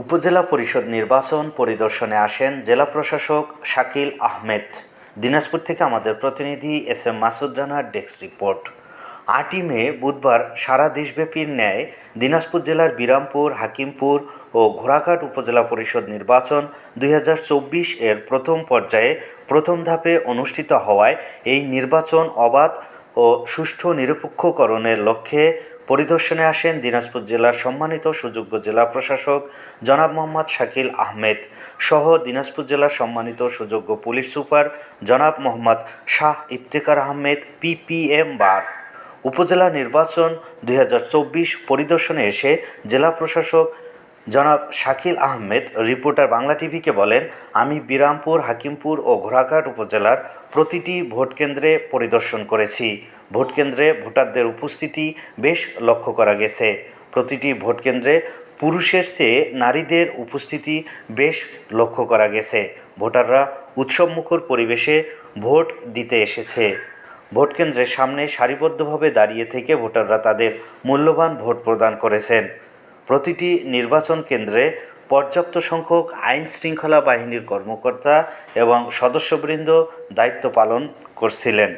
উপজেলা পরিষদ নির্বাচন পরিদর্শনে আসেন জেলা প্রশাসক শাকিল আহমেদ। দিনাজপুর থেকে আমাদের প্রতিনিধি এস এম মাসুদ রানার ডেস্ক রিপোর্ট। আটই মে বুধবার সারা দেশব্যাপীর ন্যায় দিনাজপুর জেলার বিরামপুর, হাকিমপুর ও ঘোড়াঘাট উপজেলা পরিষদ নির্বাচন দুই হাজার চব্বিশ এর প্রথম পর্যায়ে প্রথম ধাপে অনুষ্ঠিত হওয়ায় এই নির্বাচন অবাধ ও সুষ্ঠু নিরপেক্ষকরণের লক্ষ্যে পরিদর্শনে আসেন দিনাজপুর জেলার সম্মানিত সুযোগ্য জেলা প্রশাসক জনাব মোহাম্মদ শাকিল আহমেদ সহ দিনাজপুর জেলার সম্মানিত সুযোগ্য পুলিশ সুপার জনাব মোহাম্মদ শাহ ইফতেখার আহমেদ পিপিএম বার। উপজেলা নির্বাচন দুই হাজার চব্বিশ পরিদর্শনে এসে জেলা প্রশাসক জনাব শাকিল আহমেদ, রিপোর্টার বাংলা টিভিকে বলেন, আমি বিরামপুর, হাকিমপুর ও ঘোড়াঘাট উপজেলার প্রতিটি ভোট কেন্দ্রে পরিদর্শন করেছি। ভোট কেন্দ্রে ভোটারদের উপস্থিতি বেশ লক্ষ্য করা গেছে। প্রতিটি ভোটকেন্দ্রে পুরুষের চেয়ে নারীদের উপস্থিতি বেশ লক্ষ্য করা গেছে। ভোটাররা উৎসবমুখর পরিবেশে ভোট দিতে এসেছে। ভোট কেন্দ্রের সামনে সারিবদ্ধভাবে দাঁড়িয়ে থেকে ভোটাররা তাদের মূল্যবান ভোট প্রদান করেছেন। প্রতিটি নির্বাচন কেন্দ্রে পর্যাপ্ত সংখ্যক আইন শৃঙ্খলা বাহিনীর কর্মকর্তা এবং সদস্যবৃন্দ দায়িত্ব পালন করছিলেন।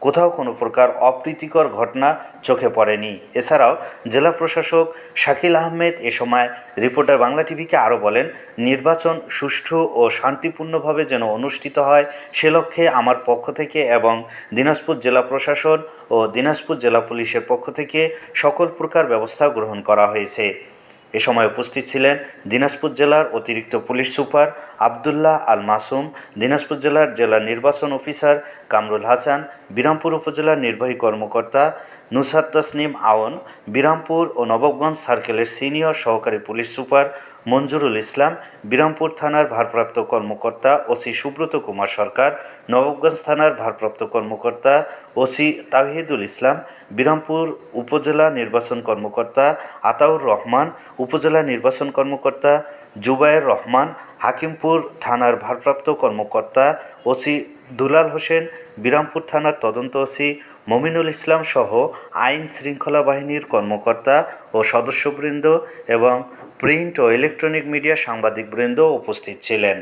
কোথাও কোনো প্রকার অপ্রীতিকর ঘটনা চোখে পড়েনি। এছাড়াও জেলা প্রশাসক শাকিল আহমেদ এ সময় রিপোর্টার বাংলা টিভিকে আরও বলেন, নির্বাচন সুষ্ঠু ও শান্তিপূর্ণভাবে যেন অনুষ্ঠিত হয়, সে লক্ষ্যে আমার পক্ষ থেকে এবং দিনাজপুর জেলা প্রশাসন ও দিনাজপুর জেলা পুলিশের পক্ষ থেকে সকল প্রকার ব্যবস্থা গ্রহণ করা হয়েছে। এ সময় উপস্থিত ছিলেন দিনাজপুর জেলার অতিরিক্ত পুলিশ সুপার আবদুল্লাহ আল মাসুম দিনাজপুর জেলার জেলা নির্বাচন অফিসার কামরুল হাসান, বিরামপুর উপজেলার নির্বাহী কর্মকর্তা নুসার তাসনিম আওন, বিরামপুর ও নবগঞ্জ সার্কেলের সিনিয়র সহকারী পুলিশ সুপার মঞ্জুরুল ইসলাম, বিরামপুর থানার ভারপ্রাপ্ত কর্মকর্তা ওসি সুব্রত কুমার সরকার, নবাবগঞ্জ থানার ভারপ্রাপ্ত কর্মকর্তা ওসি তাহিদুল ইসলাম, বিরামপুর উপজেলা নির্বাচন কর্মকর্তা আতাউর রহমান, উপজেলা নির্বাচন কর্মকর্তা জুবায়ের রহমান, হাকিমপুর থানার ভারপ্রাপ্ত কর্মকর্তা ওসি দুলাল হোসেন, বিরামপুর থানার তদন্ত ওসি মমিনুল ইসলাম সহ আইন শৃঙ্খলা বাহিনীর কর্মকর্তা ও সদস্যবৃন্দ এবং প্রিন্ট ও ইলেকট্রনিক মিডিয়া সাংবাদিকবৃন্দ উপস্থিত ছিলেন।